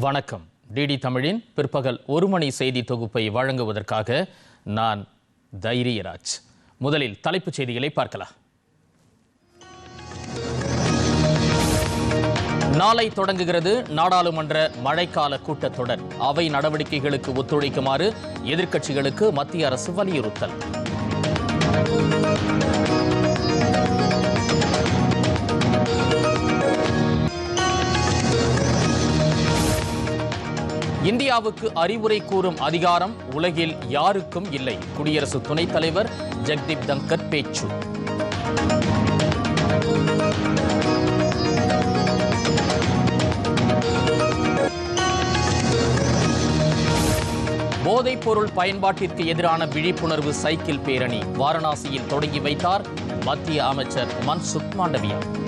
வணக்கம். டிடி தமிழின் பிற்பகல் ஒரு மணி செய்தி தொகுப்பை வழங்குவதற்காக நான் தைரியராஜ். முதலில் தலைப்புச் செய்திகளை பார்க்கலாம். நாளை தொடங்குகிறது நாடாளுமன்ற மழைக்கால கூட்டத்தொடர். அவை நடவடிக்கைகளுக்கு ஒத்துழைக்குமாறு எதிர்க்கட்சிகளுக்கு மத்திய அரசு வலியுறுத்தல். இந்தியாவுக்கு அறிவுரை கூறும் அதிகாரம் உலகில் யாருக்கும் இல்லை. குடியரசு துணைத் தலைவர் ஜெக்தீப் தங்கர் பேச்சு. போதைப் பொருள் பயன்பாட்டிற்கு எதிரான விழிப்புணர்வு சைக்கிள் பேரணி வாரணாசியில் தொடங்கி வைத்தார் மத்திய அமைச்சர் மன்சுக் மாண்டவியா.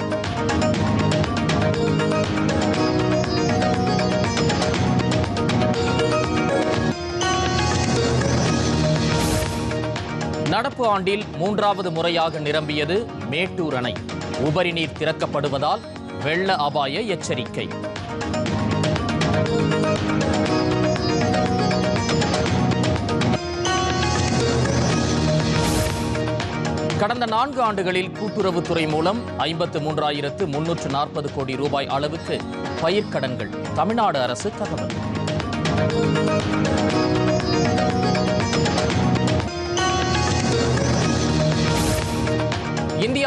நடப்பு ஆண்டில் மூன்றாவது முறையாக நிரம்பியது மேட்டூர் அணை. உபரி நீர் திறக்கப்படுவதால் வெள்ள அபாய எச்சரிக்கை. கடந்த நான்கு ஆண்டுகளில் கூட்டுறவுத்துறை மூலம் ஐம்பத்து மூன்றாயிரத்து முன்னூற்று நாற்பது கோடி ரூபாய் அளவுக்கு பயிர்க்கடன்கள் தமிழ்நாடு அரசு தகவல்.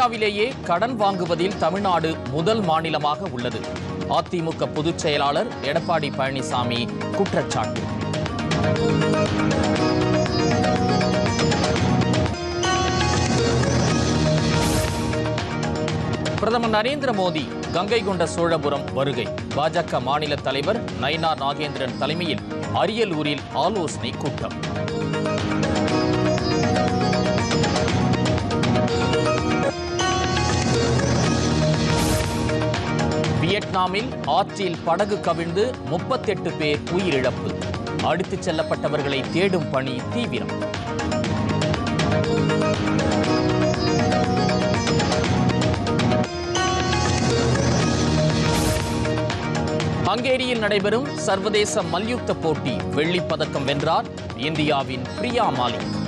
இந்தியாவிலேயே கடன் வாங்குவதில் தமிழ்நாடு முதல் மாநிலமாக உள்ளது. அதிமுக பொதுச் செயலாளர் எடப்பாடி பழனிசாமி குற்றச்சாட்டு. பிரதமர் நரேந்திர மோடி கங்கை கொண்ட சோழபுரம் வருகை. பாஜக மாநில தலைவர் நயினார் நாகேந்திரன் தலைமையில் அரியலூரில் ஆலோசனை கூட்டம். வியட்நாமில் ஆற்றில் படகு கவிழ்ந்து முப்பத்தெட்டு பேர் உயிரிழப்பு. அடித்துச் செல்லப்பட்டவர்களை தேடும் பணி தீவிரம். ஹங்கேரியில் நடைபெறும் சர்வதேச மல்யுத்த போட்டி வெள்ளிப் பதக்கம் வென்றார் இந்தியாவின் பிரியா மாலிக்.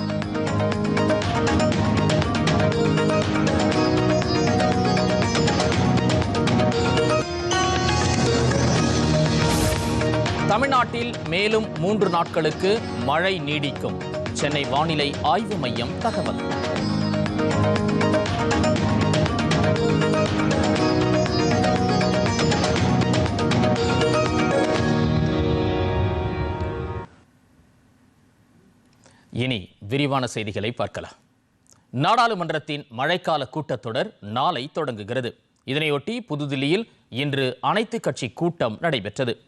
தமிழ்நாட்டில் மேலும் மூன்று நாட்களுக்கு மழை நீடிக்கும். சென்னை வானிலை ஆய்வு மையம் தகவல். இனி விரிவான செய்திகளை பார்க்கலாம். நாடாளுமன்றத்தின் மழைக்கால கூட்டத்தொடர் நாளை தொடங்குகிறது. இதனையொட்டி புதுதில்லியில் இன்று அனைத்து கட்சி கூட்டம் நடைபெற்றது.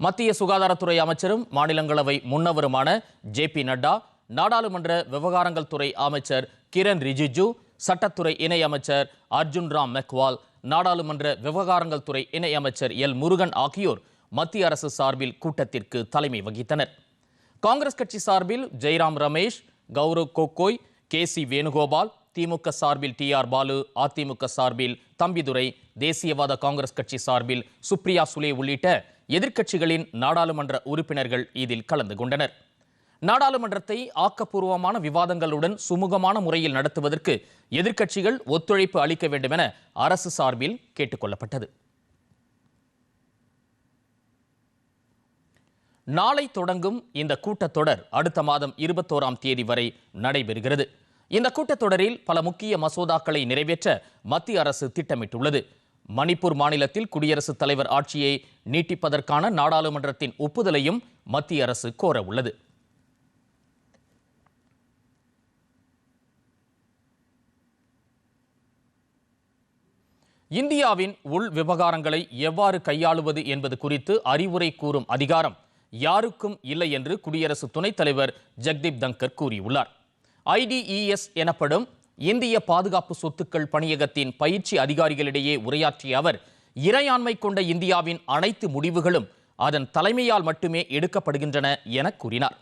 மத்திய சுகாதாரத்துறை அமைச்சரும் மாநிலங்களவை முன்னவருமான ஜே பி நட்டா நாடாளுமன்ற விவகாரங்கள் துறை அமைச்சர் கிரண் ரிஜிஜு சட்டத்துறை இணை அமைச்சர் அர்ஜுன் ராம் மெக்வால் நாடாளுமன்ற விவகாரங்கள் துறை இணை அமைச்சர் எல் முருகன் ஆகியோர் மத்திய அரசு சார்பில் கூட்டத்திற்கு தலைமை வகித்தனர். காங்கிரஸ் கட்சி சார்பில் ஜெய்ராம் ரமேஷ் கௌரவ் கோகோய் கே சி வேணுகோபால் திமுக சார்பில் டி ஆர் பாலு அதிமுக சார்பில் தம்பிதுரை தேசியவாத காங்கிரஸ் கட்சி சார்பில் சுப்ரியா சுலே உள்ளிட்ட எதிர்க்கட்சிகளின் நாடாளுமன்ற உறுப்பினர்கள் இதில் கலந்து கொண்டனர். நாடாளுமன்றத்தை ஆக்கப்பூர்வமான விவாதங்களுடன் சுமூகமான முறையில் நடத்துவதற்கு எதிர்க்கட்சிகள் ஒத்துழைப்பு அளிக்க வேண்டும் என அரசு சார்பில் கேட்டுக்கொள்ளப்பட்டது நாளை தொடங்கும் இந்த கூட்டத்தொடர் அடுத்த மாதம் இருபத்தோராம் தேதி வரை நடைபெறுகிறது. இந்த கூட்டத்தொடரில் பல முக்கிய மசோதாக்களை நிறைவேற்ற மத்திய அரசு திட்டமிட்டுள்ளது. மணிப்பூர் மாநிலத்தில் குடியரசுத் தலைவர் ஆட்சியை நீட்டிப்பதற்கான நாடாளுமன்றத்தின் ஒப்புதலையும் மத்திய அரசு கோர உள்ளது. இந்தியாவின் உள் விவகாரங்களை எவ்வாறு கையாளுவது என்பது குறித்து அறிவுரை கூறும் அதிகாரம் யாருக்கும் இல்லை என்று குடியரசு துணைத் தலைவர் ஜெக்தீப் தங்கர் கூறியுள்ளார். ஐடிஇஎஸ் எனப்படும் இந்திய பாதுகாப்பு சொத்துக்கள் பணியகத்தின் பயிற்சி அதிகாரிகளிடையே உரையாற்றிய அவர் இறையாண்மை கொண்ட இந்தியாவின் அனைத்து முடிவுகளும் அதன் தலைமையால் மட்டுமே எடுக்கப்படுகின்றன என கூறினார்.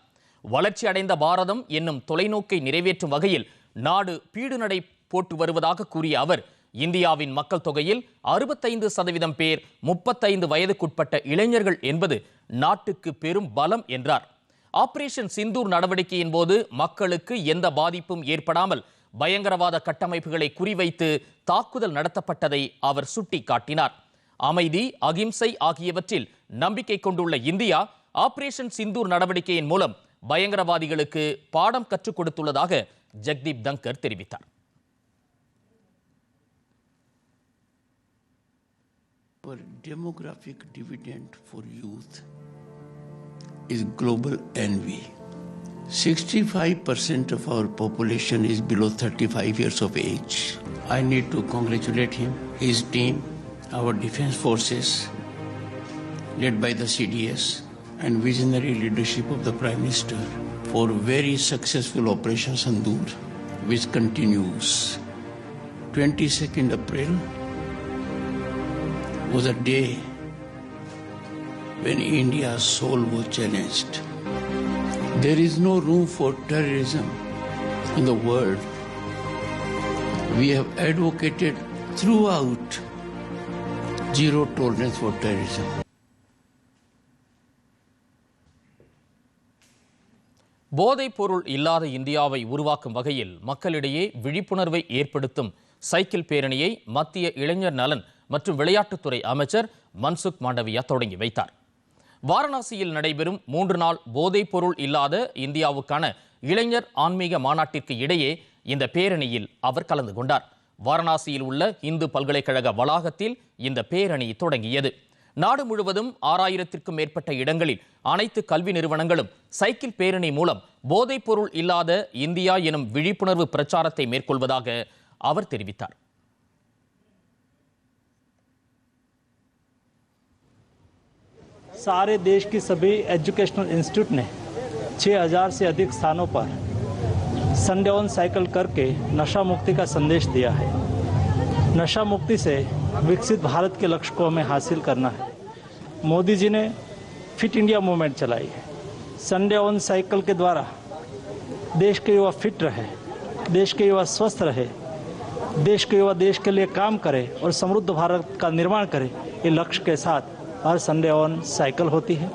வளர்ச்சி அடைந்த பாரதம் என்னும் தொலைநோக்கை நிறைவேற்றும் வகையில் நாடு பீடுநடை போட்டு வருவதாக கூறிய அவர் இந்தியாவின் மக்கள் தொகையில் அறுபத்தைந்து சதவீதம் பேர் முப்பத்தைந்து வயதுக்குட்பட்ட இளைஞர்கள் என்பது நாட்டுக்கு பெரும் பலம் என்றார். ஆபரேஷன் சிந்தூர் நடவடிக்கையின் போது மக்களுக்கு எந்த பாதிப்பும் ஏற்படாமல் பயங்கரவாத கட்டமைப்புகளை குறிவைத்து தாக்குதல் நடத்தப்பட்டதை அவர் சுட்டிக்காட்டினார் அமைதி அகிம்சை ஆகியவற்றில் நம்பிக்கை கொண்டுள்ள இந்தியா ஆபரேஷன் சிந்தூர் நடவடிக்கையின் மூலம் பயங்கரவாதிகளுக்கு பாடம் கற்றுக் கொடுத்துள்ளதாக ஜெக்தீப் தங்கர் தெரிவித்தார் Our demographic dividend for youth is global envy. 65% of our population is below 35 years of age. I need to congratulate him, his team, our defense forces, led by the CDS, and visionary leadership of the Prime Minister for very successful Operation Sandur, which continues. 22nd April was a day when India's soul was challenged. There is no room for terrorism in the world. We have advocated throughout zero tolerance for terrorism. போதைப் பொருள் இல்லாத இந்தியாவை உருவாக்கும் வகையில் மக்களிடையே விழிப்புணர்வை ஏற்படுத்தும் cycle பேரணியை மத்திய இளைஞர் நலன் மற்றும் விளையாட்டுத்துறை அமைச்சர் மன்சுக் மாண்டவியா தொடங்கி வைத்தார் வாரணாசியில் நடைபெறும் மூன்று நாள் போதைப் பொருள் இல்லாத இந்தியாவுக்கான இளைஞர் ஆன்மீக மாநாட்டிற்கு இடையே இந்த பேரணியில் அவர் கலந்து கொண்டார். வாரணாசியில் உள்ள இந்து பல்கலைக்கழக வளாகத்தில் இந்த பேரணி தொடங்கியது. நாடு முழுவதும் ஆறாயிரத்திற்கும் மேற்பட்ட இடங்களில் அனைத்து கல்வி நிறுவனங்களும் சைக்கிள் பேரணி மூலம் போதைப் பொருள் இல்லாத இந்தியா எனும் விழிப்புணர்வு பிரச்சாரத்தை மேற்கொள்வதாக அவர் தெரிவித்தார். सारे देश की सभी एजुकेशनल इंस्टीट्यूट ने 6000 से अधिक स्थानों पर संडे ऑन साइकिल करके नशा मुक्ति का संदेश दिया है। नशा मुक्ति से विकसित भारत के लक्ष्य को हमें हासिल करना है। मोदी जी ने फिट इंडिया मूवमेंट चलाई है। संडे ऑन साइकिल के द्वारा देश के युवा फिट रहे, देश के युवा स्वस्थ रहे, देश के युवा देश के लिए काम करे और समृद्ध भारत का निर्माण करे, ये लक्ष्य के साथ हर संडे ऑन साइकिल होती है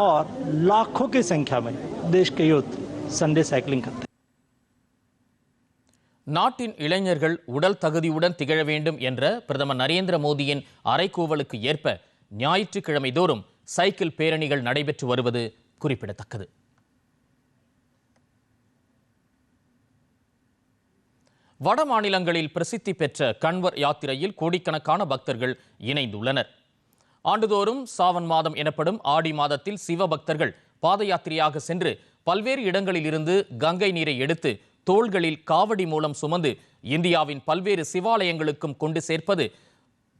और लाखों की संख्या में देश के यूथ संडे साइकिलिंग करते हैं நாட்டின் இளைஞர்கள் உடல் தகுதியுடன் திகழ வேண்டும் என்ற பிரதமர் நரேந்திர மோடியின் அறைகூவலுக்கு ஏற்ப ஞாயிற்றுக்கிழமை தோறும் சைக்கிள் பேரணிகள் நடைபெற்று வருவது குறிப்பிடத்தக்கது வட மாநிலங்களில் பிரசித்தி பெற்ற கண்வர் யாத்திரையில் கோடிக்கணக்கான பக்தர்கள் இணைந்துள்ளனர் ஆண்டுதோறும் சாவன் மாதம் எனப்படும் ஆடி மாதத்தில் சிவபக்தர்கள் பாத யாத்திரையாக சென்று பல்வேறு இடங்களில் இருந்து கங்கை நீரை எடுத்து தோள்களில் காவடி மூலம் சுமந்து இந்தியாவின் பல்வேறு சிவாலயங்களுக்கும் கொண்டு சேர்ப்பது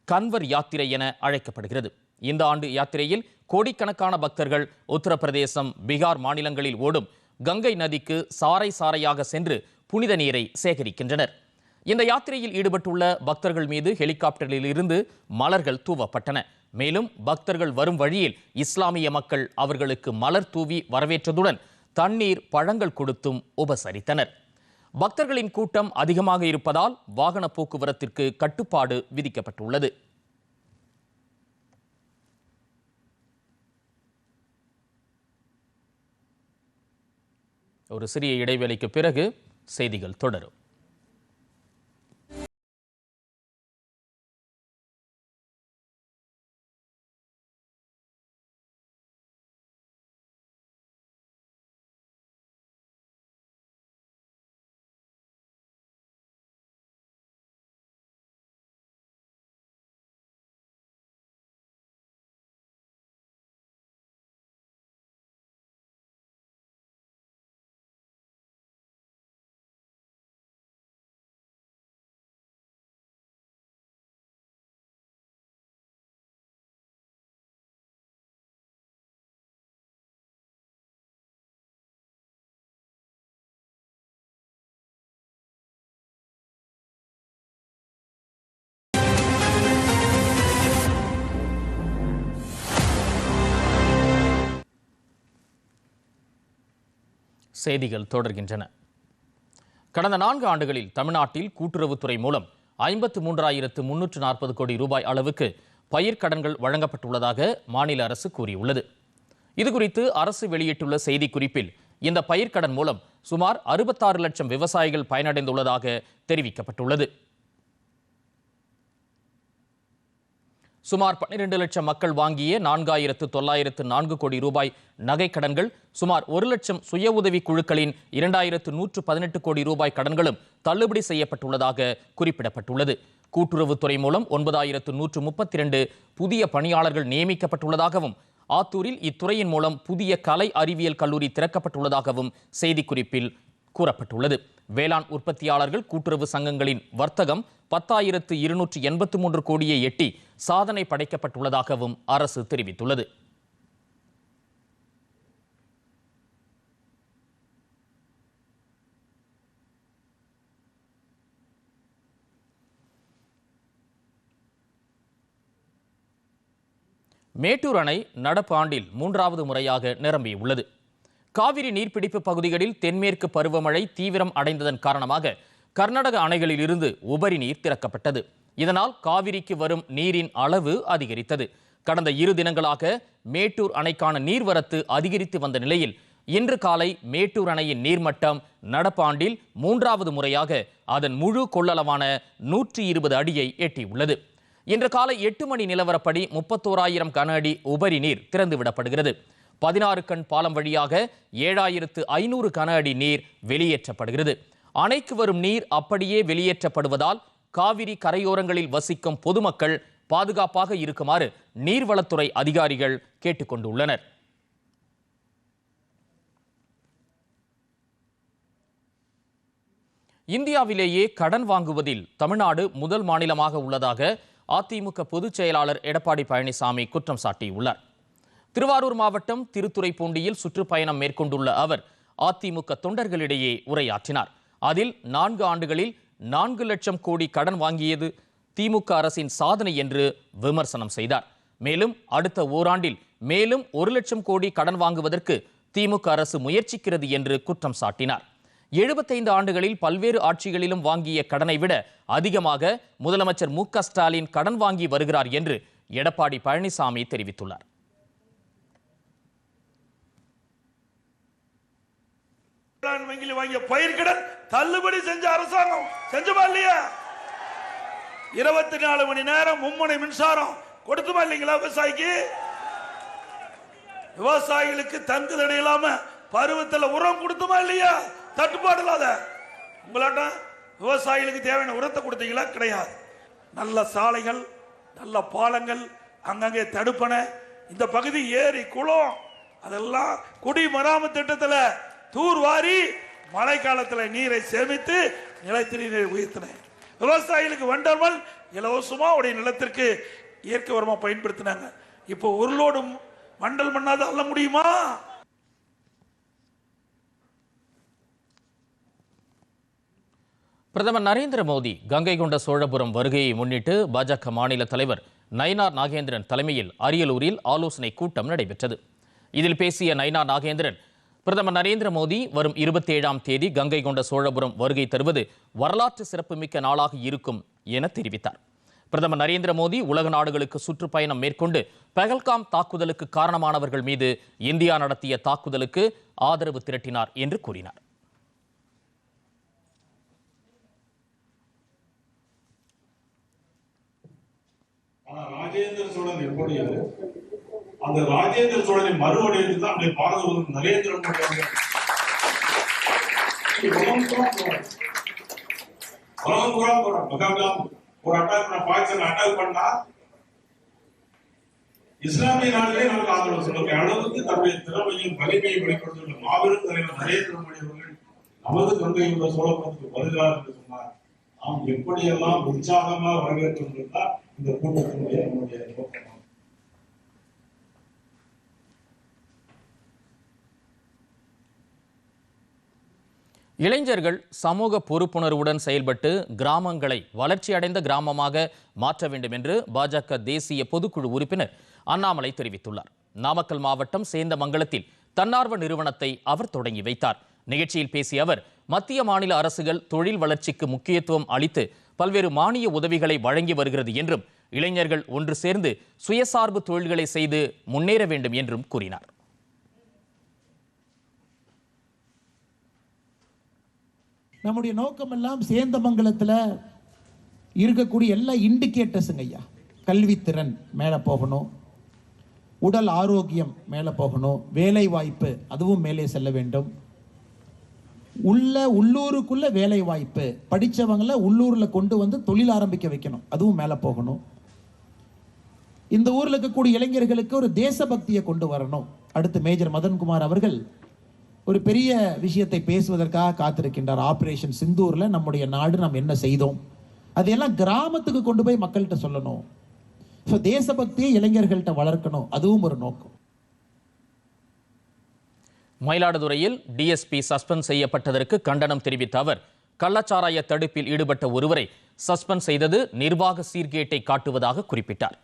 கன்வர் யாத்திரை என அழைக்கப்படுகிறது. இந்த ஆண்டு யாத்திரையில் கோடிக்கணக்கான பக்தர்கள் உத்தரப்பிரதேசம் பீகார் மாநிலங்களில் ஓடும் கங்கை நதிக்கு சாறை சாறையாக சென்று புனித நீரை சேகரிக்கின்றனர். இந்த யாத்திரையில் ஈடுபட்டுள்ள பக்தர்கள் மீது ஹெலிகாப்டரில் இருந்து மலர்கள் தூவப்பட்டன. மேலும் பக்தர்கள் வரும் வழியில் இஸ்லாமிய மக்கள் அவர்களுக்கு மலர் தூவி வரவேற்றதுடன் தண்ணீர் பழங்கள் கொடுத்தும் உபசரித்தனர். பக்தர்களின் கூட்டம் அதிகமாக இருப்பதால் வாகன போக்குவரத்திற்கு கட்டுப்பாடு விதிக்கப்பட்டுள்ளது. ஒரு சிறிய இடைவேளைக்கு பிறகு செய்திகள் தொடரும். செய்திகள் தொடர்கின்றன. கடந்த நான்கு ஆண்டுகளில் தமிழ்நாட்டில் கூட்டுறவுத்துறை மூலம் ஐம்பத்து மூன்றாயிரத்து முன்னூற்று நாற்பது கோடி ரூபாய் அளவுக்கு பயிர்க்கடன்கள் வழங்கப்பட்டுள்ளதாக மாநில அரசு கூறியுள்ளது. இதுகுறித்து அரசு வெளியிட்டுள்ள செய்திக்குறிப்பில் இந்த பயிர்க்கடன் மூலம் சுமார் அறுபத்தாறு லட்சம் விவசாயிகள் பயனடைந்துள்ளதாக தெரிவிக்கப்பட்டுள்ளது. சுமார் பன்னிரண்டு லட்சம் மக்கள் வாங்கிய நான்காயிரத்து தொள்ளாயிரத்து நான்கு கோடி ரூபாய் நகை கடன்கள் சுமார் ஒரு லட்சம் சுய உதவி குழுக்களின் இரண்டாயிரத்து நூற்று பதினெட்டு கோடி ரூபாய் கடன்களும் தள்ளுபடி செய்யப்பட்டுள்ளதாக குறிப்பிடப்பட்டுள்ளது. கூட்டுறவுத்துறை மூலம் ஒன்பதாயிரத்து நூற்று முப்பத்தி இரண்டு புதிய பணியாளர்கள் நியமிக்கப்பட்டுள்ளதாகவும் ஆத்தூரில் இத்துறையின் மூலம் புதிய கலை அறிவியல் கல்லூரி திறக்கப்பட்டுள்ளதாகவும் செய்திக்குறிப்பில் கூறப்பட்டுள்ளது. வேளாண் உற்பத்தியாளர்கள் கூட்டுறவு சங்கங்களின் வர்த்தகம் பத்தாயிரத்து இருநூற்று எண்பத்து மூன்று கோடியை எட்டி சாதனை படைக்கப்பட்டுள்ளதாகவும் அரசு தெரிவித்துள்ளது. மேட்டூர் அணை நடப்பு ஆண்டில் மூன்றாவது முறையாக நிரம்பியுள்ளது. காவிரி நீர்பிடிப்பு பகுதிகளில் தென்மேற்கு பருவமழை தீவிரம் அடைந்ததன் காரணமாக கர்நாடக அணைகளில் இருந்து உபரி நீர் திறக்கப்பட்டது. இதனால் காவிரிக்கு வரும் நீரின் அளவு அதிகரித்தது. கடந்த இரு தினங்களாக மேட்டூர் அணைக்கான நீர்வரத்து அதிகரித்து வந்த நிலையில் இன்று காலை மேட்டூர் அணையின் நீர்மட்டம் நடப்பாண்டில் மூன்றாவது முறையாக அதன் முழு கொள்ளளவான நூற்றி இருபது அடியை எட்டியுள்ளது. இன்று காலை எட்டு மணி நிலவரப்படி முப்பத்தோராயிரம் கன அடி உபரி நீர் திறந்து விடப்படுகிறது பதினாறு கண் பாலம் வழியாக ஏழாயிரத்து ஐநூறு கன அடி நீர் வெளியேற்றப்படுகிறது. அணைக்கு வரும் நீர் அப்படியே வெளியேற்றப்படுவதால் காவிரி கரையோரங்களில் வசிக்கும் பொதுமக்கள் பாதுகாப்பாக இருக்குமாறு நீர்வளத்துறை அதிகாரிகள் கேட்டுக்கொண்டுள்ளனர். இந்தியாவிலேயே கடன் வாங்குவதில் தமிழ்நாடு முதல் மாநிலமாக உள்ளதாக அதிமுக பொதுச் செயலாளர் எடப்பாடி பழனிசாமி குற்றம் சாட்டியுள்ளார். திருவாரூர் மாவட்டம் திருத்துறைப்பூண்டியில் சுற்றுப்பயணம் மேற்கொண்டுள்ள அவர் அதிமுக தொண்டர்களிடையே உரையாற்றினார். அதில் நான்கு ஆண்டுகளில் நான்கு லட்சம் கோடி கடன் வாங்கியது திமுக அரசின் சாதனை என்று விமர்சனம் செய்தார். மேலும் அடுத்த ஓராண்டில் மேலும் ஒரு லட்சம் கோடி கடன் வாங்குவதற்கு திமுக அரசு முயற்சிக்கிறது என்று குற்றம் சாட்டினார். எழுபத்தைந்து ஆண்டுகளில் பல்வேறு ஆட்சிகளிலும் வாங்கிய கடனை விட அதிகமாக முதலமைச்சர் மு ஸ்டாலின் கடன் வாங்கி வருகிறார் என்று எடப்பாடி பழனிசாமி தெரிவித்துள்ளார். வங்கியில் வாங்கிய பயிர்கடன் தள்ளுபடி செஞ்ச அரசாங்கம். செஞ்சுமா இல்லையா? இருபத்தி நாலு மணி நேரம் மும்முனை மின்சாரம். கொடுத்துமா இல்லைங்களா விவசாயிக்கு? விவசாயிகளுக்கு தங்கு தடை இல்லாம பருவத்தில் உரம் கொடுத்துமா இல்லையா? தட்டுப்பாடு இல்லாத. உங்களாட்டம் விவசாயிகளுக்கு தேவையான உரத்தை கொடுத்தீங்களா? கிடையாது. நல்ல சாலைகள் நல்ல பாலங்கள் அங்கங்கே தடுப்பன இந்த பகுதி ஏரி குளம் அதெல்லாம் குடிமராமத்து திட்டத்தில் தூர் வாரி மழை காலத்தில் நீரை சேமித்து நிலத்தடி நீரை உயர்த்தினேன் விவசாயிகளுக்கு வண்டர்மல் இலவசமா உடைய நிலத்திற்கு இயற்கை உரமா பயன்படுத்தினாங்க. இப்போ உருளோடும் மண்டல் மண்ணாத அள்ள முடியுமா? பிரதமர் நரேந்திர மோடி கங்கை கொண்ட சோழபுரம் வருகையை முன்னிட்டு பாஜக மாநில தலைவர் நயினார் நாகேந்திரன் தலைமையில் அரியலூரில் ஆலோசனை கூட்டம் நடைபெற்றது. இதில் பேசிய நயினார் நாகேந்திரன் பிரதமர் நரேந்திர மோடி வரும் இருபத்தி ஏழாம் தேதி கங்கை கொண்ட சோழபுரம் வருகை தருவது வரலாற்று சிறப்புமிக்க நாளாக இருக்கும் என தெரிவித்தார். பிரதமர் நரேந்திர மோடி உலக நாடுகளுக்கு சுற்றுப்பயணம் மேற்கொண்டு பெகல்காம் தாக்குதலுக்கு காரணமானவர்கள் மீது இந்தியா நடத்திய தாக்குதலுக்கு ஆதரவு திரட்டினார் என்று கூறினார். ராஜேந்திர சோழன் எப்படியோ அந்த ராஜேந்திர சோழனை மறுவடிவத்தில் தான் நம்முடைய பாரத பிரதமர் நரேந்திர மோடி ஒரு அட்டாக் பண்ண பாகிஸ்தான் அட்டாக் பண்ணா இஸ்லாமிய நாடுகளே நமக்கு ஆதரவு சொல்லக்கூடிய அளவுக்கு தன்னுடைய திறமையும் வலிமையும் வெளிப்படுத்தியுள்ள மாபெரும் தலைவர் நரேந்திர மோடி அவர்கள் நமது கங்கை உள்ள சோழபுரத்துக்கு வருகிறார் என்று சொன்னார். நாம் எப்படியெல்லாம் உற்சாகமா வரவேற்று இந்த கூட்டத்தினுடைய நம்முடைய நோக்கம். இளைஞர்கள் சமூக பொறுப்புணர்வுடன் செயல்பட்டு கிராமங்களை வளர்ச்சியடைந்த கிராமமாக மாற்ற வேண்டும் என்று பாஜக தேசிய பொதுக்குழு உறுப்பினர் அண்ணாமலை தெரிவித்துள்ளார். நாமக்கல் மாவட்டம் சேந்தமங்கலத்தில் தன்னார்வ நிறுவனத்தை அவர் தொடங்கி வைத்தார். நிகழ்ச்சியில் பேசிய அவர் மத்திய மாநில அரசுகள் தொழில் வளர்ச்சிக்கு முக்கியத்துவம் அளித்து பல்வேறு மானிய உதவிகளை வழங்கி வருகிறது என்றும் இளைஞர்கள் ஒன்று சேர்ந்து சுயசார்பு தொழில்களை செய்து முன்னேற வேண்டும் என்றும் கூறினார். நம்முடைய நோக்கமெல்லாம் சேந்தமங்கலத்தில் இருக்கக்கூடிய எல்லா இண்டிகேட்டர்ஸுங்க ஐயா. கல்வித்திறன் மேலே போகணும். உடல் ஆரோக்கியம் மேலே போகணும். வேலை வாய்ப்பு அதுவும் மேலே செல்ல வேண்டும். உள்ள உள்ளூருக்குள்ள வேலை வாய்ப்பு படித்தவங்கள உள்ளூரில் கொண்டு வந்து தொழில் ஆரம்பிக்க வைக்கணும். அதுவும் மேலே போகணும். இந்த ஊரில் இருக்கக்கூடிய இளைஞர்களுக்கு ஒரு தேசபக்தியை கொண்டு வரணும். அடுத்து மேஜர் மதன்குமார் அவர்கள் ஒரு பெரிய விஷயத்தை பேசுவதற்காக காத்திருக்கின்றார் ஆபரேஷன் சிந்தூரில் நம்முடைய நாடு நாம் என்ன செய்தோம்? அதையெல்லாம் கிராமத்துக்கு கொண்டு போய் மக்கள்கிட்ட சொல்லணும். ஸோ தேசபக்தியை இளைஞர்கள்ட்ட வளர்க்கணும். அதுவும் ஒரு நோக்கம். மயிலாடுதுறையில் டிஎஸ்பி சஸ்பெண்ட் செய்யப்பட்டதற்கு கண்டனம் தெரிவித்த அவர் கள்ளச்சாராய தடுப்பில் ஈடுபட்ட ஒருவரை சஸ்பெண்ட் செய்தது நிர்வாக சீர்கேட்டை காட்டுவதாக குறிப்பிட்டார்.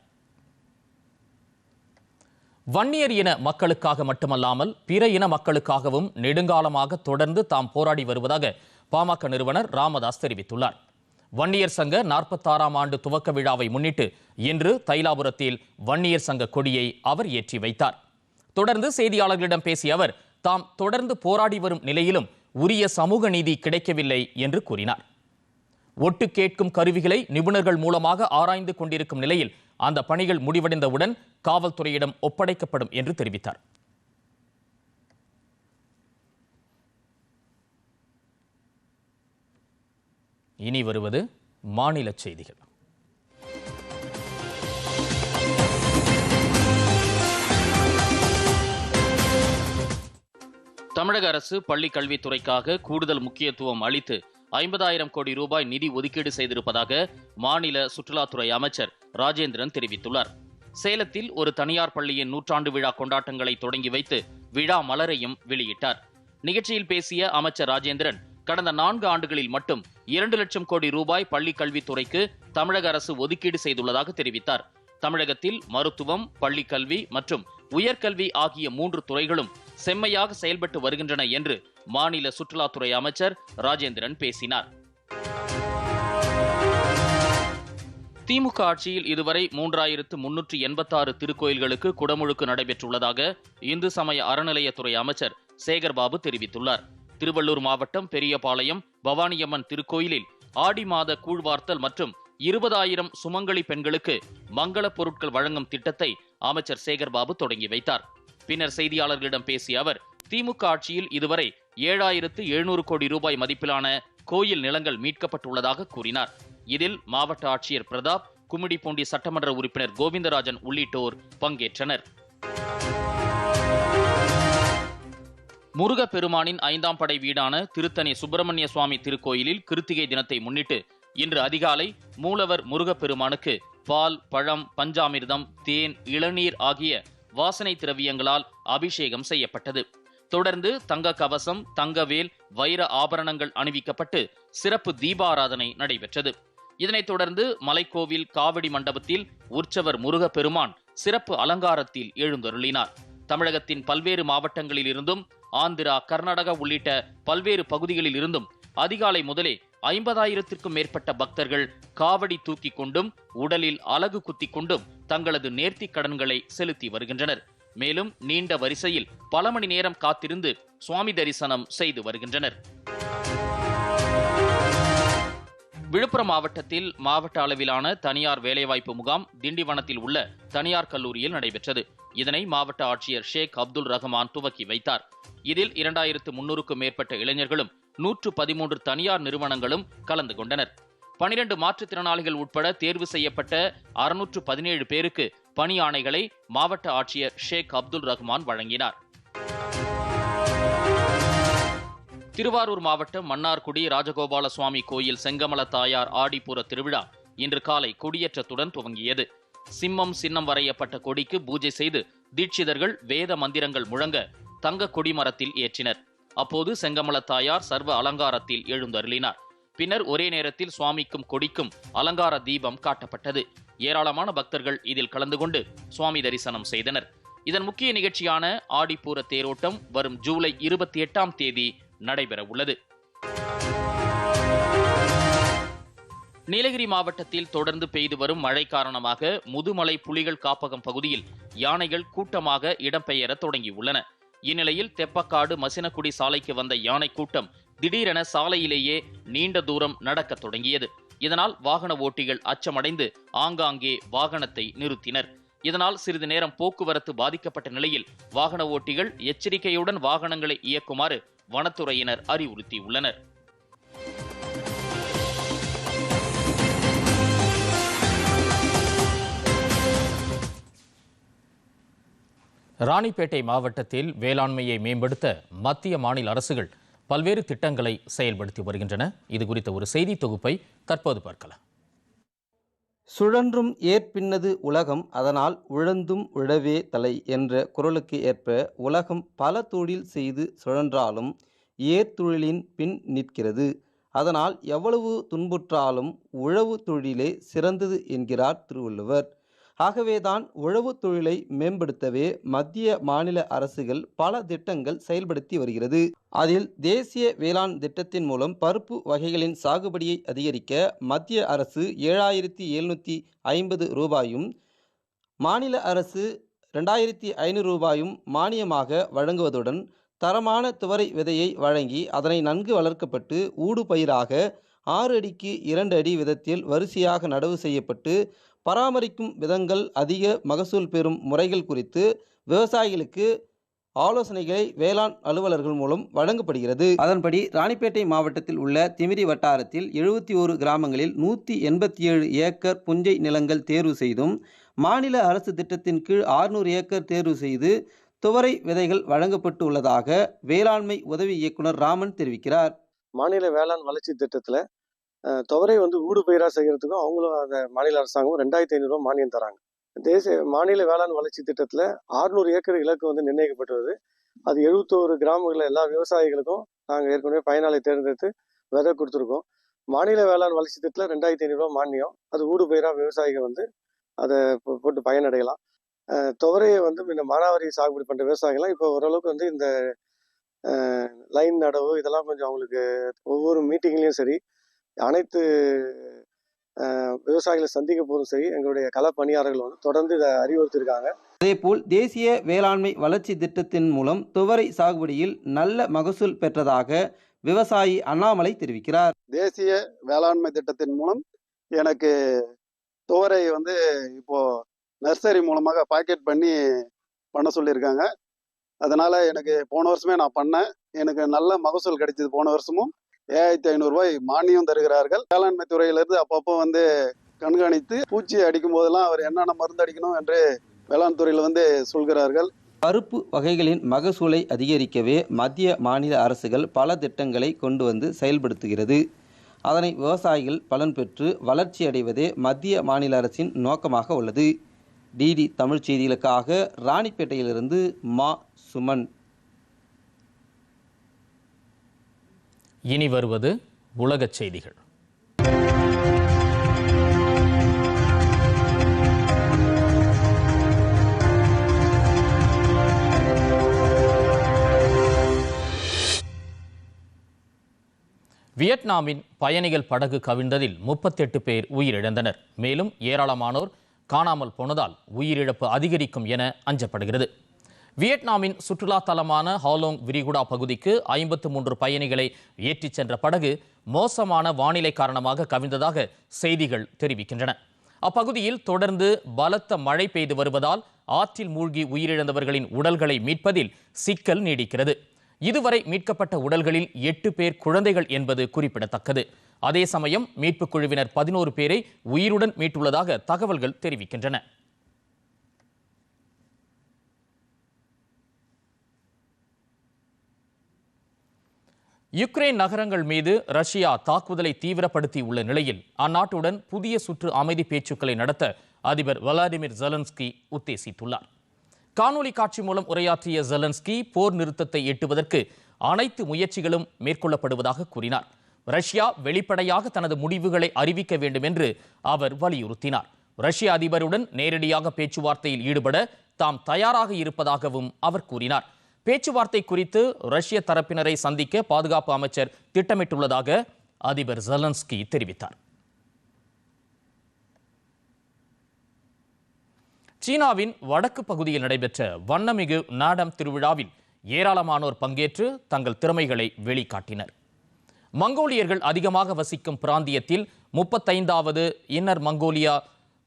வன்னியர் இன மக்களுக்காக மட்டுமல்லாமல் பிற இன மக்களுக்காகவும் நெடுங்காலமாக தொடர்ந்து தாம் போராடி வருவதாக பாமக நிறுவனர் ராமதாஸ் தெரிவித்துள்ளார். வன்னியர் சங்க நாற்பத்தாறாம் ஆண்டு துவக்க விழாவை முன்னிட்டு இன்று தைலாபுரத்தில் வன்னியர் சங்க கொடியை அவர் ஏற்றி வைத்தார். தொடர்ந்து செய்தியாளர்களிடம் பேசிய அவர் தாம் தொடர்ந்து போராடி வரும் நிலையிலும் உரிய சமூக நீதி கிடைக்கவில்லை என்று கூறினார். ஒட்டு கேட்கும் கருவிகளை நிபுணர்கள் மூலமாக ஆராய்ந்து கொண்டிருக்கும் நிலையில் அந்த பணிகள் முடிவடைந்தவுடன் காவல்துறையிடம் ஒப்படைக்கப்படும் என்று தெரிவித்தார். இனி வருவது மாநில செய்திகள். தமிழக அரசு பள்ளி கல்வித்துறைக்காக கூடுதல் முக்கியத்துவம் அளித்து ஐம்பதாயிரம் கோடி ரூபாய் நிதி ஒதுக்கீடு செய்திருப்பதாக மாநில சுற்றுலாத்துறை அமைச்சர் ராஜேந்திரன் தெரிவித்துள்ளார். சேலத்தில் ஒரு தனியார் பள்ளியின் நூற்றாண்டு விழா கொண்டாட்டங்களை தொடங்கி வைத்து விழா மலரையும் வெளியிட்டார். நிகழ்ச்சியில் பேசிய அமைச்சர் ராஜேந்திரன் கடந்த நான்கு ஆண்டுகளில் மட்டும் இரண்டு லட்சம் கோடி ரூபாய் பள்ளி கல்வித்துறைக்கு தமிழக அரசு ஒதுக்கீடு செய்துள்ளதாக தெரிவித்தார். தமிழகத்தில் மருத்துவம் பள்ளி கல்வி மற்றும் உயர்கல்வி ஆகிய மூன்று துறைகளும் செம்மையாக செயல்பட்டு வருகின்றன என்று மாநில சுற்றுலாத்துறை அமைச்சர் ராஜேந்திரன் பேசினார். திமுக ஆட்சியில் இதுவரை மூன்றாயிரத்து முன்னூற்றி எண்பத்தாறு திருக்கோயில்களுக்கு குடமுழுக்கு நடைபெற்றுள்ளதாக இந்து சமய அறநிலையத்துறை அமைச்சர் சேகர்பாபு தெரிவித்துள்ளார். திருவள்ளூர் மாவட்டம் பெரியபாளையம் பவானியம்மன் திருக்கோயிலில் ஆடி மாத கூழ்வார்த்தல் மற்றும் இருபதாயிரம் சுமங்கலி பெண்களுக்கு மங்களப் பொருட்கள் வழங்கும் திட்டத்தை அமைச்சர் சேகர்பாபு தொடங்கி வைத்தார். பின்னர் செய்தியாளர்களிடம் பேசிய அவர் திமுக ஆட்சியில் இதுவரை ஏழாயிரத்து எழுநூறு கோடி ரூபாய் மதிப்பிலான கோயில் நிலங்கள் மீட்கப்பட்டுள்ளதாக கூறினார். இதில் மாவட்ட ஆட்சியர் பிரதாப் கும்மிடிப்பூண்டி சட்டமன்ற உறுப்பினர் கோவிந்தராஜன் உள்ளிட்டோர் பங்கேற்றனர். முருகப்பெருமானின் ஐந்தாம் படை வீடான திருத்தணி சுப்பிரமணிய சுவாமி திருக்கோயிலில் கிருத்திகை தினத்தை முன்னிட்டு இன்று அதிகாலை மூலவர் முருகப்பெருமானுக்கு பால் பழம் பஞ்சாமிர்தம் தேன் இளநீர் ஆகிய வாசனை திரவியங்களால் அபிஷேகம் செய்யப்பட்டது. தொடர்ந்து தங்க கவசம் தங்கவேல் வைர ஆபரணங்கள் அணிவிக்கப்பட்டு சிறப்பு தீபாராதனை நடைபெற்றது. இதனைத் தொடர்ந்து மலைக்கோவில் காவடி மண்டபத்தில் உற்சவர் முருகப்பெருமான் சிறப்பு அலங்காரத்தில் எழுந்தருளினார். தமிழகத்தின் பல்வேறு மாவட்டங்களில் இருந்தும் ஆந்திரா கர்நாடகா உள்ளிட்ட பல்வேறு பகுதிகளில் இருந்தும் அதிகாலை முதலே ஐம்பதாயிரத்திற்கும் மேற்பட்ட பக்தர்கள் காவடி தூக்கிக் கொண்டும் உடலில் அலகு குத்திக் கொண்டும் தங்களது நேர்த்திக் கடன்களை செலுத்தி வருகின்றனர். மேலும் நீண்ட வரிசையில் பல மணி நேரம் காத்திருந்து சுவாமி தரிசனம் செய்து வருகின்றனர். விழுப்புரம் மாவட்டத்தில் மாவட்ட அளவிலான தனியார் வேலைவாய்ப்பு முகாம் திண்டிவனத்தில் உள்ள தனியார் கல்லூரியில் நடைபெற்றது. இதனை மாவட்ட ஆட்சியர் ஷேக் அப்துல் ரஹ்மான் துவக்கி வைத்தார். இதில் இரண்டாயிரத்து முன்னூறுக்கும் மேற்பட்ட இளைஞர்களும் நூற்று பதிமூன்று தனியார் நிறுவனங்களும் கலந்து கொண்டனர். பனிரெண்டு மாற்றுத்திறனாளிகள் உட்பட தேர்வு செய்யப்பட்ட அறுநூற்று பதினேழு பேருக்கு பணி ஆணைகளை மாவட்ட ஆட்சியர் ஷேக் அப்துல் ரஹ்மான் வழங்கினார். திருவாரூர் மாவட்டம் மன்னார்குடி ராஜகோபால சுவாமி கோயில் செங்கமல தாயார் ஆடிப்புற திருவிழா இன்று காலை கொடியேற்றத்துடன் துவங்கியது. சிம்மம் சின்னம் வரையப்பட்ட கொடிக்கு பூஜை செய்து தீட்சிதர்கள் வேத மந்திரங்கள் முழங்க தங்க கொடிமரத்தில் ஏற்றினர். அப்போது செங்கமல தாயார் சர்வ அலங்காரத்தில் எழுந்தருளினார். பின்னர் ஒரே நேரத்தில் சுவாமிக்கும் கொடிக்கும் அலங்கார தீபம் காட்டப்பட்டது. ஏராளமான பக்தர்கள் இதில் கலந்து கொண்டு சுவாமி தரிசனம் செய்தனர். இதன் முக்கிய நிகழ்ச்சியான ஆடிப்பூர தேரோட்டம் வரும் ஜூலை இருபத்தி எட்டாம் தேதி நடைபெற உள்ளது நீலகிரி மாவட்டத்தில் தொடர்ந்து பெய்து வரும் மழை காரணமாக முதுமலை புலிகள் காப்பகம் பகுதியில் யானைகள் கூட்டமாக இடம்பெயர தொடங்கியுள்ளன. இந்நிலையில் தெப்பக்காடு மசினக்குடி சாலைக்கு வந்த யானை கூட்டம் திடீரென சாலையிலேயே நீண்ட தூரம் நடக்க தொடங்கியது. இதனால் வாகன ஓட்டிகள் அச்சமடைந்து ஆங்காங்கே வாகனத்தை நிறுத்தினர். இதனால் சிறிது நேரம் போக்குவரத்து பாதிக்கப்பட்ட நிலையில் வாகன ஓட்டிகள் எச்சரிக்கையுடன் வாகனங்களை இயக்குமாறு வனத்துறையினர் அறிவுறுத்தியுள்ளனர். ராணிப்பேட்டை மாவட்டத்தில் வேளாண்மையை மேம்படுத்த மத்திய மாநில அரசுகள் பல்வேறு திட்டங்களை செயல்படுத்தி வருகின்றன. இது குறித்த ஒரு செய்தி தொகுப்பை தற்போது பார்க்கலாம். சுழன்றும் ஏற்பின்னது உலகம் அதனால் உழந்தும் உழவே தலை என்ற குரலுக்கு ஏற்ப உலகம் பல தொழில் செய்து சுழன்றாலும் ஏற்தொழிலின் பின் நிற்கிறது. அதனால் எவ்வளவு துன்புற்றாலும் உழவு தொழிலே சிறந்தது என்கிறார் திருவள்ளுவர். ஆகவேதான் உழவு தொழிலை மேம்படுத்தவே மத்திய மாநில அரசுகள் பல திட்டங்கள் செயல்படுத்தி வருகிறது. அதில் தேசிய வேளாண் திட்டத்தின் மூலம் பருப்பு வகைகளின் சாகுபடியை அதிகரிக்க மத்திய அரசு ஏழாயிரத்தி எழுநூற்றி ஐம்பது ரூபாயும் மாநில அரசு ரெண்டாயிரத்தி ஐநூறு ரூபாயும் மானியமாக வழங்குவதுடன் தரமான துவரை விதையை வழங்கி அதனை நன்கு வளர்க்கப்பட்டு ஊடு பயிராக ஆறு அடிக்கு இரண்டு அடி விதத்தில் வரிசையாக நடவு செய்யப்பட்டு பராமரிக்கும் விதங்கள் அதிக மகசூல் பெறும் முறைகள் குறித்து விவசாயிகளுக்கு ஆலோசனைகளை வேளாண் அலுவலர்கள் மூலம் வழங்கப்படுகிறது. அதன்படி ராணிப்பேட்டை மாவட்டத்தில் உள்ள திமிரி வட்டாரத்தில் எழுபத்தி ஓரு கிராமங்களில் நூற்றி எண்பத்தி ஏழு ஏக்கர் புஞ்சை நிலங்கள் தேர்வு செய்தும் மாநில அரசு திட்டத்தின் கீழ் ஆறுநூறு ஏக்கர் தேர்வு செய்து துவரை விதைகள் வழங்கப்பட்டு உள்ளதாக வேளாண்மை உதவி இயக்குனர் ராமன் தெரிவிக்கிறார். மாநில வேளாண் வளர்ச்சி திட்டத்தில் துவரை வந்து ஊடு பயிராக செய்கிறதுக்கும் அவங்களும் அந்த மாநில அரசாங்கம் ரெண்டாயிரத்தி ஐநூறுரூவா மானியம் தராங்க. தேசிய மாநில வேளாண் வளர்ச்சி திட்டத்தில் ஆறுநூறு ஏக்கர் இலக்கு வந்து நிர்ணயிக்கப்பட்டுள்ளது. அது எழுபத்தோரு கிராமங்களில் எல்லா விவசாயிகளுக்கும் நாங்கள் ஏற்கனவே பயனாளி தேர்ந்தெடுத்து விதை கொடுத்துருக்கோம். மாநில வேளாண் வளர்ச்சி திட்டத்தில் ரெண்டாயிரத்தி ஐநூறுரூவா மானியம். அது ஊடு பயிராக விவசாயிகள் வந்து அதை போட்டு பயனடையலாம். துவரையை வந்து இந்த மானாவாரி சாகுபடி பண்ணுற விவசாயிகள்லாம் இப்போ ஓரளவுக்கு வந்து இந்த லைன் நடவு இதெல்லாம் கொஞ்சம் அவங்களுக்கு ஒவ்வொரு மீட்டிங்லேயும் சரி அனைத்து விவசாயிகளை சந்திக்க போதும் சரி எங்களுடைய கள பணியாளர்கள் வந்து தொடர்ந்து இதை அறிவுறுத்தியிருக்காங்க. அதேபோல் தேசிய வேளாண்மை வளர்ச்சி திட்டத்தின் மூலம் துவரை சாகுபடியில் நல்ல மகசூல் பெற்றதாக விவசாயி அண்ணாமலை தெரிவிக்கிறார். தேசிய வேளாண்மை திட்டத்தின் மூலம் எனக்கு துவரை வந்து இப்போ நர்சரி மூலமாக பாக்கெட் பண்ணி பண்ண சொல்லியிருக்காங்க. அதனால எனக்கு போன வருஷமே நான் பண்ணேன். எனக்கு நல்ல மகசூல் கிடைச்சது போன வருஷமும். ஏழாயிரத்தி ஐநூறு ரூபாய் மானியம் தருகிறார்கள். வேளாண்மை துறையிலிருந்து அப்பப்போ வந்து கண்காணித்து பூச்சி அடிக்கும் போதெல்லாம் அவர் என்னென்ன மருந்து அடிக்கணும் என்று வேளாண் துறையில் வந்து சொல்கிறார்கள். பருப்பு வகைகளின் மகசூலை அதிகரிக்கவே மத்திய மாநில அரசுகள் பல திட்டங்களை கொண்டு வந்து செயல்படுத்துகிறது. அதனை விவசாயிகள் பலன் பெற்று வளர்ச்சி அடைவதே மத்திய மாநில அரசின் நோக்கமாக உள்ளது. டிடி தமிழ் செய்திகளுக்காக ராணிப்பேட்டையிலிருந்து மா சுமன். இனி வருவது உலகச் செய்திகள். வியட்நாமின் பயணிகள் படகு கவிழ்ந்ததில் முப்பத்தெட்டு பேர் உயிரிழந்தனர். மேலும் ஏராளமானோர் காணாமல் போனதால் உயிரிழப்பு அதிகரிக்கும் என அஞ்சப்படுகிறது. வியட்நாமின் சுற்றுலா தலமான ஹாலோங் விரிகுடா பகுதிக்கு ஐம்பத்து மூன்று பயணிகளை ஏற்றிச் சென்ற படகு மோசமான வானிலை காரணமாக கவிழ்ந்ததாக செய்திகள் தெரிவிக்கின்றன. அப்பகுதியில் தொடர்ந்து பலத்த மழை பெய்து வருவதால் ஆற்றில் மூழ்கி உயிரிழந்தவர்களின் உடல்களை மீட்பதில் சிக்கல் நீடிக்கிறது. இதுவரை மீட்கப்பட்ட உடல்களில் எட்டு பேர் குழந்தைகள் என்பது குறிப்பிடத்தக்கது. அதே சமயம் மீட்புக் குழுவினர் பதினோரு பேரை உயிருடன் மீட்டுள்ளதாக தகவல்கள் தெரிவிக்கின்றன. யுக்ரைன் நகரங்கள் மீது ரஷ்யா தாக்குதலை தீவிரப்படுத்தி உள்ள நிலையில் அந்நாட்டுடன் புதிய சுற்று அமைதி பேச்சுக்களை நடத்த அதிபர் வலாடிமிர் ஜெலன்ஸ்கி உத்தேசித்துள்ளார். காணொலி காட்சி மூலம் உரையாற்றிய ஜெலன்ஸ்கி போர் நிறுத்தத்தை எட்டுவதற்கு அனைத்து முயற்சிகளும் மேற்கொள்ளப்படுவதாக கூறினார். ரஷ்யா வெளிப்படையாக தனது முடிவுகளை அறிவிக்க வேண்டும் என்று அவர் வலியுறுத்தினார். ரஷ்ய அதிபருடன் நேரடியாக பேச்சுவார்த்தையில் ஈடுபட தாம் தயாராக இருப்பதாகவும் அவர் கூறினார். பேச்சுவார்த்தை குறித்து ரஷ்ய தரப்பினரை சந்திக்க பாதுகாப்பு அமைச்சர் திட்டமிட்டுள்ளதாக அதிபர் ஜெலன்ஸ்கி தெரிவித்தார். சீனாவின் வடக்கு பகுதியில் நடைபெற்ற வண்ணமிகு நாடம் திருவிழாவில் ஏராளமானோர் பங்கேற்று தங்கள் திறமைகளை வெளிக்காட்டினர். மங்கோலியர்கள் அதிகமாக வசிக்கும் பிராந்தியத்தில் முப்பத்தைந்தாவது இன்னர் மங்கோலியா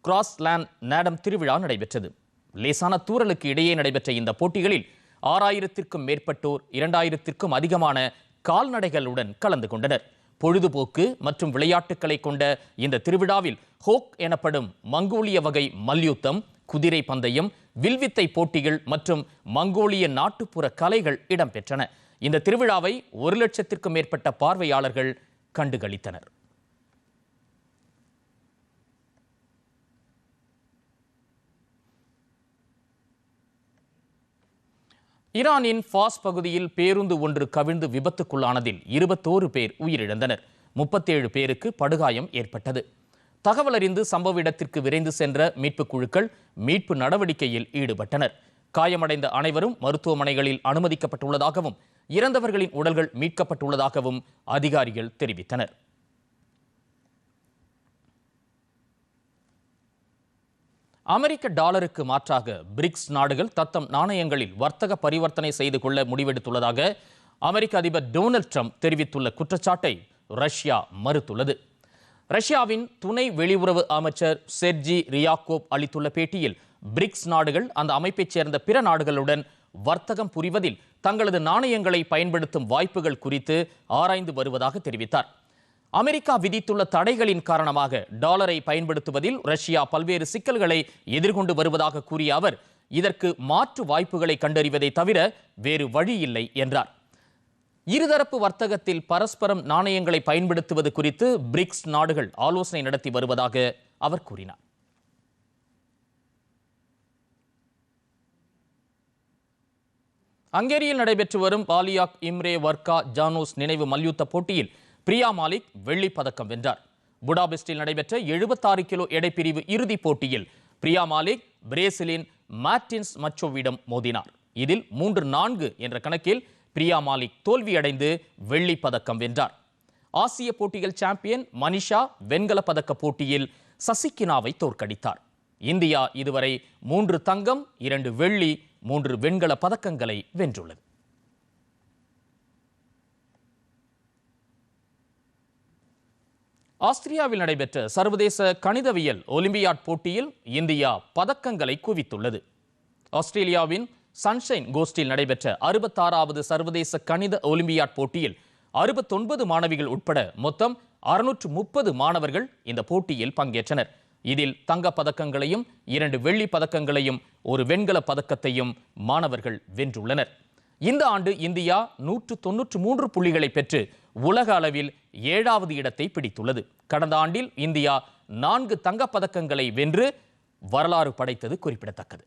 கிராஸ்லேண்ட் நாடம் திருவிழா நடைபெற்றது. லேசான தூரலுக்கு இடையே நடைபெற்ற இந்த போட்டிகளில் ஆறாயிரத்திற்கும் மேற்பட்டோர் இரண்டாயிரத்திற்கும் அதிகமான கால்நடைகளுடன் கலந்து கொண்டனர். பொழுதுபோக்கு மற்றும் விளையாட்டுகளை கொண்ட இந்த திருவிழாவில் ஹோக் எனப்படும் மங்கோலிய வகை மல்யுத்தம் குதிரை பந்தயம் வில்வித்தை போட்டிகள் மற்றும் மங்கோலிய நாட்டுப்புற கலைகள் இடம்பெற்றன. இந்த திருவிழாவை ஒரு லட்சத்திற்கும் மேற்பட்ட பார்வையாளர்கள் கண்டுகளித்தனர். ஈரானின் ஃபாஸ் பகுதியில் பேருந்து ஒன்று கவிழ்ந்து விபத்துக்குள்ளானதில் இருபத்தோரு பேர் உயிரிழந்தனர். முப்பத்தேழு பேருக்கு படுகாயம் ஏற்பட்டது. தகவல் அறிந்து சம்பவ இடத்திற்கு விரைந்து சென்ற மீட்புக் குழுக்கள் மீட்பு நடவடிக்கையில் ஈடுபட்டனர். காயமடைந்த அனைவரும் மருத்துவமனைகளில் அனுமதிக்கப்பட்டுள்ளதாகவும் இறந்தவர்களின் உடல்கள் மீட்கப்பட்டுள்ளதாகவும் அதிகாரிகள் தெரிவித்தனர். அமெரிக்க டாலருக்கு மாற்றாக பிரிக்ஸ் நாடுகள் தத்தம் நாணயங்களில் வர்த்தக பரிவர்த்தனை செய்து கொள்ள முடிவெடுத்துள்ளதாக அமெரிக்க அதிபர் டொனால்ட் ட்ரம்ப் தெரிவித்துள்ள குற்றச்சாட்டை ரஷ்யா மறுத்துள்ளது. ரஷ்யாவின் துணை வெளியுறவு அமைச்சர் செர்ஜி ரியாக்கோப் அளித்துள்ள பேட்டியில் பிரிக்ஸ் நாடுகள் அந்த அமைப்பைச் சேர்ந்த பிற நாடுகளுடன் வர்த்தகம் புரிவதில் தங்களது நாணயங்களை பயன்படுத்தும் வாய்ப்புகள் குறித்து ஆராய்ந்து வருவதாக தெரிவித்தார். அமெரிக்கா விதித்துள்ள தடைகளின் காரணமாக டாலரை பயன்படுத்துவதில் ரஷ்யா பல்வேறு சிக்கல்களை எதிர்கொண்டு வருவதாக கூறிய அவர் இதற்கு மாற்று வாய்ப்புகளை கண்டறிவதை தவிர வேறு வழி இல்லை என்றார். இருதரப்பு வர்த்தகத்தில் பரஸ்பரம் நாணயங்களை பயன்படுத்துவது குறித்து பிரிக்ஸ் நாடுகள் ஆலோசனை நடத்தி வருவதாக அவர் கூறினார். ஹங்கேரியில் நடைபெற்று வரும் பாலியாக் இம்ரே வர்கா ஜானோஸ் நினைவு மல்யுத்த போட்டியில் பிரியா மாலிக் வெள்ளிப் பதக்கம் வென்றார். புடாபெஸ்டில் நடைபெற்ற 76 கிலோ எடைப்பிரிவு இறுதிப் போட்டியில் பிரியா மாலிக் பிரேசிலின் மார்டின்ஸ் மச்சோவிடம் மோதினார். இதில் மூன்று நான்கு என்ற கணக்கில் பிரியா மாலிக் தோல்வியடைந்து வெள்ளிப் பதக்கம் வென்றார். ஆசிய போட்டிகள் சாம்பியன் மனிஷா வெண்கலப் பதக்க போட்டியில் சசிகினாவை தோற்கடித்தார். இந்தியா இதுவரை மூன்று தங்கம் இரண்டு வெள்ளி மூன்று வெண்கல பதக்கங்களை வென்றுள்ளது. ஆஸ்திரியாவில் நடைபெற்ற சர்வதேச கணிதவியல் ஒலிம்பியாட் போட்டியில் இந்தியா பதக்கங்களை குவித்துள்ளது. ஆஸ்திரேலியாவின் சன்ஷைன் கோஸ்டில் நடைபெற்ற அறுபத்தாறாவது சர்வதேச கணித ஒலிம்பியாட் போட்டியில் அறுபத்தொன்பது மாணவிகள் உட்பட மொத்தம் அறுநூற்று முப்பது மாணவர்கள் இந்த போட்டியில் பங்கேற்றனர். இதில் தங்கப் பதக்கங்களையும் இரண்டு வெள்ளி பதக்கங்களையும் ஒரு வெண்கல பதக்கத்தையும் மாணவர்கள் வென்றுள்ளனர். இந்த ஆண்டு இந்தியா நூற்று தொன்னூற்று மூன்று புள்ளிகளை பெற்று உலக அளவில் ஏழாவது இடத்தை பிடித்துள்ளது. கடந்த ஆண்டில் இந்தியா நான்கு தங்கப்பதக்கங்களை வென்று வரலாறு படைத்தது குறிப்பிடத்தக்கது.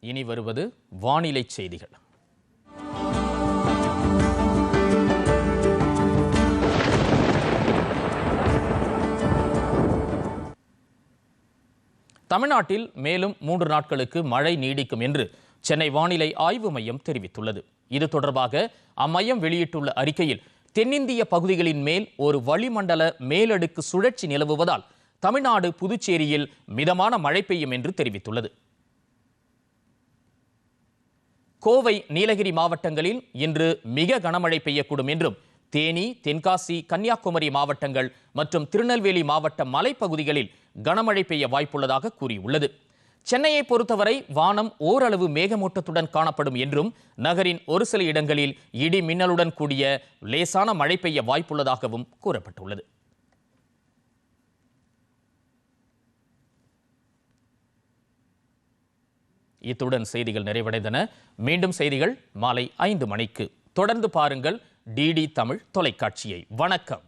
இனி வருவது வானிலை செய்திகள். தமிழ்நாட்டில் மேலும் மூன்று நாட்களுக்கு மழை நீடிக்கும் என்று சென்னை வானிலை ஆய்வு மையம் தெரிவித்துள்ளது. இது தொடர்பாக அம்மையம் வெளியிட்டுள்ள அறிக்கையில் தென்னிந்திய பகுதிகளின் மேல் ஒரு வளிமண்டல மேலடுக்கு சுழற்சி நிலவுவதால் தமிழ்நாடு புதுச்சேரியில் மிதமான மழை பெய்யும் என்று தெரிவித்துள்ளது. கோவை நீலகிரி மாவட்டங்களில் இன்று மிக கனமழை பெய்யக்கூடும் என்றும் தேனி தென்காசி கன்னியாகுமரி மாவட்டங்கள் மற்றும் திருநெல்வேலி மாவட்ட மலைப்பகுதிகளில் கனமழை பெய்ய வாய்ப்புள்ளதாக கூறியுள்ளது. சென்னையை பொறுத்தவரை வானம் ஓரளவு மேகமூட்டத்துடன் காணப்படும் என்றும் நகரின் ஒரு சில இடங்களில் இடி மின்னலுடன் கூடிய லேசான மழை பெய்ய வாய்ப்புள்ளதாகவும் கூறப்பட்டுள்ளது. இத்துடன் செய்திகள் நிறைவடைந்தன. மீண்டும் செய்திகள் மாலை ஐந்து மணிக்கு. தொடர்ந்து பாருங்கள் டிடி தமிழ் தொலைக்காட்சியை. வணக்கம்.